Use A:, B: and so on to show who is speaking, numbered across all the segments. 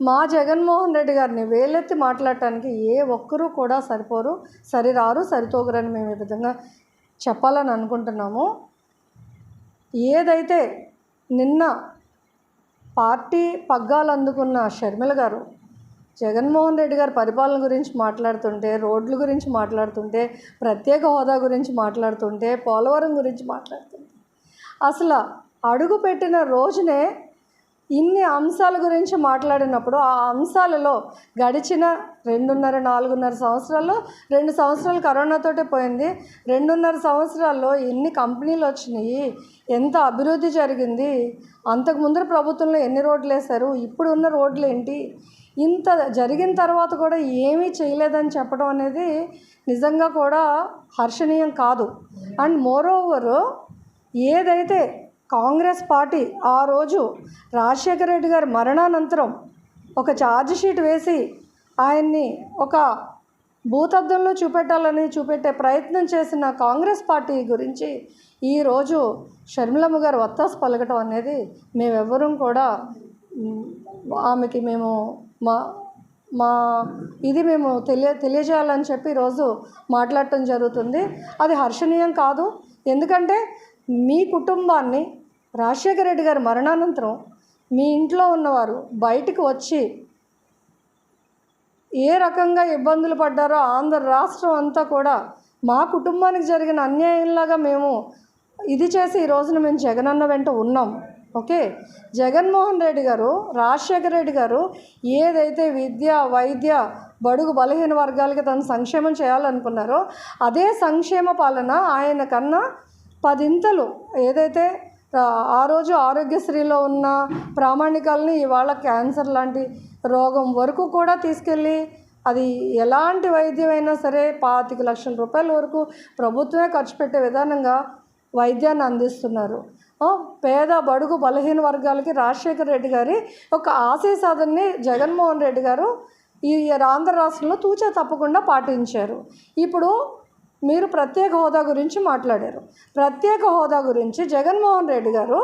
A: మా జగన్మోహన్ రెడ్డి గారిని వేలెత్తి మాట్లాడటానికి ఏ ఒక్కరూ కూడా సరిపోరు సరిరారు సరితోగరని మేము ఈ విధంగా చెప్పాలని అనుకుంటున్నాము. ఏదైతే నిన్న పార్టీ పగ్గాలు అందుకున్న షర్మిల గారు జగన్మోహన్ రెడ్డి గారి పరిపాలన గురించి మాట్లాడుతుంటే రోడ్ల గురించి మాట్లాడుతుంటే ప్రత్యేక హోదా గురించి మాట్లాడుతుంటే పోలవరం గురించి మాట్లాడుతుంటే అసలు అడుగు పెట్టిన రోజునే ఇన్ని అంశాల గురించి మాట్లాడినప్పుడు ఆ అంశాలలో గడిచిన రెండున్నర నాలుగున్నర సంవత్సరాల్లో రెండు సంవత్సరాలు కరోనాతోటే పోయింది. రెండున్నర సంవత్సరాల్లో ఎన్ని కంపెనీలు వచ్చినాయి? ఎంత అభివృద్ధి జరిగింది? అంతకు ముందర ప్రభుత్వంలో ఎన్ని రోడ్లు వేశారు? ఇప్పుడు ఉన్న రోడ్లు ఏంటి? ఇంత జరిగిన తర్వాత కూడా ఏమీ చేయలేదని చెప్పడం అనేది నిజంగా కూడా హర్షణీయం కాదు. అండ్ మోర్ ఓవర్ ఏదైతే కాంగ్రెస్ పార్టీ ఆ రోజు రాజశేఖర రెడ్డి గారి మరణానంతరం ఒక ఛార్జ్ షీట్ వేసి ఆయన్ని ఒక భూతద్దంలో చూపెట్టాలని చూపెట్టే ప్రయత్నం చేసిన కాంగ్రెస్ పార్టీ గురించి ఈరోజు షర్మిలమ్మ గారు వత్తాసు పలకటం అనేది మేమెవ్వరం కూడా ఆమెకి మేము మా మా ఇది మేము తెలియ తెలియజేయాలని చెప్పి ఈరోజు మాట్లాడటం జరుగుతుంది. అది హర్షణీయం కాదు. ఎందుకంటే మీ కుటుంబాన్ని రాజశేఖర రెడ్డి గారి మరణానంతరం మీ ఇంట్లో ఉన్నవారు బయటికి వచ్చి ఏ రకంగా ఇబ్బందులు పడ్డారో ఆంధ్ర రాష్ట్రం అంతా కూడా మా కుటుంబానికి జరిగిన అన్యాయంలాగా మేము ఇది చేసి ఈ రోజున మేము జగనన్న వెంట ఉన్నాం. ఓకే? జగన్మోహన్ రెడ్డి గారు రాజశేఖర రెడ్డి గారు ఏదైతే విద్య వైద్య బడుగు బలహీన వర్గాలకి తను సంక్షేమం చేయాలనుకున్నారో అదే సంక్షేమ పాలన ఆయన కన్నా పదింతలు ఏదైతే ఆ, రోజు ఆరోగ్యశ్రీలో ఉన్న ప్రామాణికాలని ఇవాళ క్యాన్సర్ లాంటి రోగం వరకు కూడా తీసుకెళ్ళి అది ఎలాంటి వైద్యమైనా సరే పాతిక లక్షల రూపాయల వరకు ప్రభుత్వమే ఖర్చు పెట్టే విధానంగా వైద్యాన్ని అందిస్తున్నారు. పేద బడుగు బలహీన వర్గాలకి రాజశేఖర రెడ్డి గారి ఒక ఆశయ సాధనని జగన్మోహన్ రెడ్డి గారు ఈ ఆంధ్ర రాష్ట్రంలో తూచా తప్పకుండా పాటించారు. ఇప్పుడు మీరు ప్రత్యేక హోదా గురించి మాట్లాడారు. ప్రత్యేక హోదా గురించి జగన్మోహన్ రెడ్డి గారు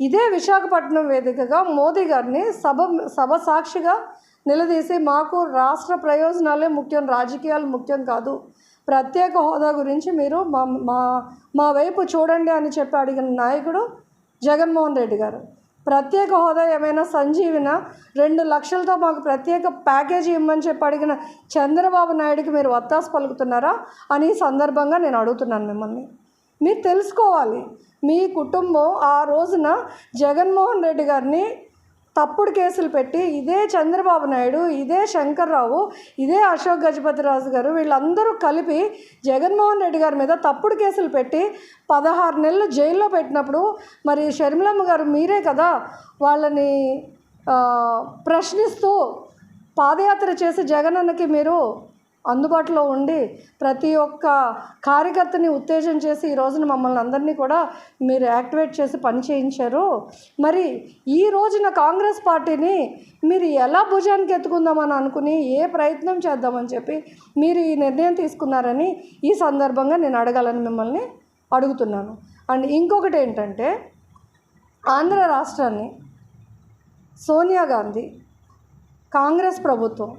A: ఇదే విశాఖపట్నం వేదికగా మోదీ గారిని సభ సభ సాక్షిగా నిలదీసి మాకు రాష్ట్ర ప్రయోజనాలే ముఖ్యం రాజకీయాలు ముఖ్యం కాదు. ప్రత్యేక హోదా గురించి మీరు మా మా మా వైపు చూడండి అని చెప్పి అడిగిన నాయకుడు జగన్మోహన్ రెడ్డి గారు. ప్రత్యేక హోదా ఏమైనా సంజీవిన రెండు లక్షలతో మాకు ప్రత్యేక ప్యాకేజీ ఇవ్వమని చెప్పి అడిగిన చంద్రబాబు నాయుడుకి మీరు వత్తాసు పలుకుతున్నారా అని సందర్భంగా నేను అడుగుతున్నాను మిమ్మల్ని. మీరు తెలుసుకోవాలి. మీ కుటుంబం ఆ రోజున జగన్మోహన్ రెడ్డి గారిని తప్పుడు కేసులు పెట్టి ఇదే చంద్రబాబు నాయుడు ఇదే శంకర్రావు ఇదే అశోక్ గజపతిరాజు గారు వీళ్ళందరూ కలిపి జగన్మోహన్ రెడ్డి గారి మీద తప్పుడు కేసులు పెట్టి పదహారు నెలలు జైల్లో పెట్టినప్పుడు మరి షర్మిలమ్మ గారు మీరే కదా వాళ్ళని ప్రశ్నిస్తూ పాదయాత్ర చేసి జగనన్నకి మీరు అందుబాటులో ఉండి ప్రతి ఒక్క కార్యకర్తని ఉత్తేజం చేసి ఈ రోజున మమ్మల్ని అందరినీ కూడా మీరు యాక్టివేట్ చేసి పని చేయించారు. మరి ఈ రోజున కాంగ్రెస్ పార్టీని మీరు ఎలా భుజానికి ఎత్తుకుందామని అనుకుని ఏ ప్రయత్నం చేద్దామని చెప్పి మీరు ఈ నిర్ణయం తీసుకున్నారని ఈ సందర్భంగా నేను అడగాలని మిమ్మల్ని అడుగుతున్నాను. అండ్ ఇంకొకటి ఏంటంటే ఆంధ్ర రాష్ట్రాన్ని సోనియా గాంధీ కాంగ్రెస్ ప్రభుత్వం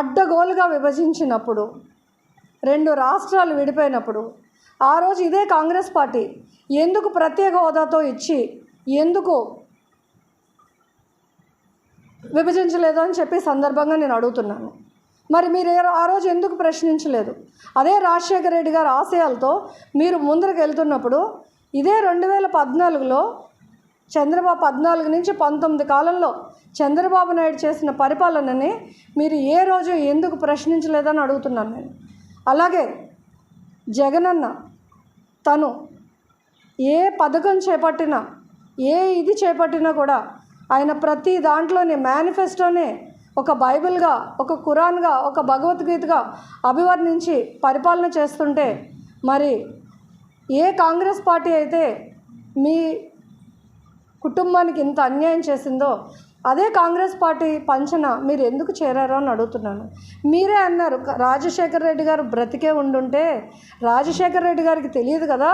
A: అడ్డగోలుగా విభజించినప్పుడు రెండు రాష్ట్రాలు విడిపోయినప్పుడు ఆ రోజు ఇదే కాంగ్రెస్ పార్టీ ఎందుకు ప్రత్యేక హోదాతో ఇచ్చి ఎందుకు విభజించలేదు అని చెప్పి సందర్భంగా నేను అడుగుతున్నాను. మరి మీరు ఆ రోజు ఎందుకు ప్రశ్నించలేదు? అదే రాజశేఖర రెడ్డి గారి ఆశయాలతో మీరు ముందరకు వెళ్తున్నప్పుడు ఇదే రెండు వేల పద్నాలుగులో చంద్రబాబు పద్నాలుగు నుంచి పంతొమ్మిది కాలంలో చంద్రబాబు నాయుడు చేసిన పరిపాలనని మీరు ఏ రోజు ఎందుకు ప్రశ్నించలేదని అడుగుతున్నాను నేను. అలాగే జగనన్న తను ఏ పథకం చేపట్టినా ఏ ఇది చేపట్టినా కూడా ఆయన ప్రతి దాంట్లోనే మేనిఫెస్టోనే ఒక బైబిల్గా ఒక ఖురాన్గా ఒక భగవద్గీతగా అభివర్ణించి పరిపాలన చేస్తుంటే మరి ఏ కాంగ్రెస్ పార్టీ అయితే మీ కుటుంబానికి ఇంత అన్యాయం చేసిందో అదే కాంగ్రెస్ పార్టీ పంచన మీరు ఎందుకు చేరారో అని అడుగుతున్నాను. మీరే అన్నారు రాజశేఖర రెడ్డి గారు బ్రతికే ఉండుంటే రాజశేఖర రెడ్డి గారికి తెలియదు కదా.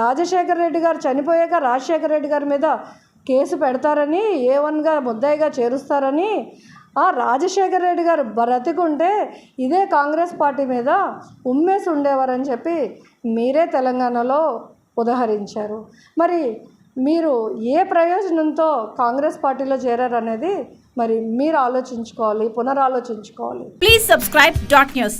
A: రాజశేఖర రెడ్డి గారు చనిపోయాక రాజశేఖర రెడ్డి గారి మీద కేసు పెడతారని ఏ వన్గా ముద్దాయిగా చేరుస్తారని ఆ రాజశేఖర రెడ్డి గారు బ్రతికుంటే ఇదే కాంగ్రెస్ పార్టీ మీద ఉమ్మేసి ఉండేవారని చెప్పి మీరే తెలంగాణలో ఉదహరించారు. మరి మీరు ఏ ప్రయోజనంతో కాంగ్రెస్ పార్టీలో చేరారనేది మరి మీరు ఆలోచించుకోవాలి పునరాలోచించుకోవాలి.
B: Please subscribe dot news